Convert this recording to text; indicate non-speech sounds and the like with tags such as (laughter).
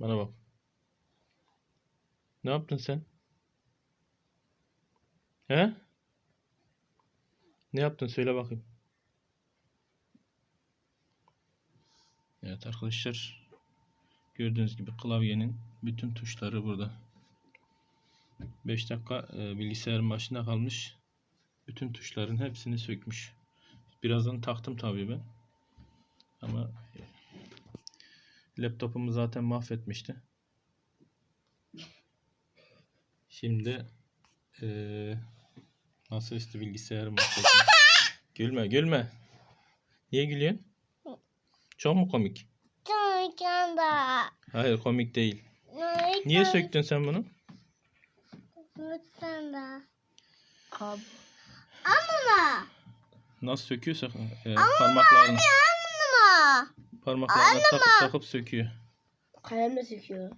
Bana bak. Ne yaptın sen? He? Ne yaptın söyle bakayım. Evet arkadaşlar. Gördüğünüz gibi klavyenin bütün tuşları burada. 5 dakika e, bilgisayarın başında kalmış. Bütün tuşların hepsini sökmüş. Birazdan taktım tabii ben. Ama e, laptopumu zaten mahvetmişti. Şimdi e, masaüstü bilgisayarı mahvettim. (laughs) gülme gülme. Niye gülüyorsun? Çok mu komik? Çocuklar. Hayır komik değil. Niye söktün sen bunu? Lütfen de. Abi. Anlama. Nasıl söküyorsa e, parmaklarını Anlama. Parmaklarına takıp takıp söküyor. Kalemle söküyor.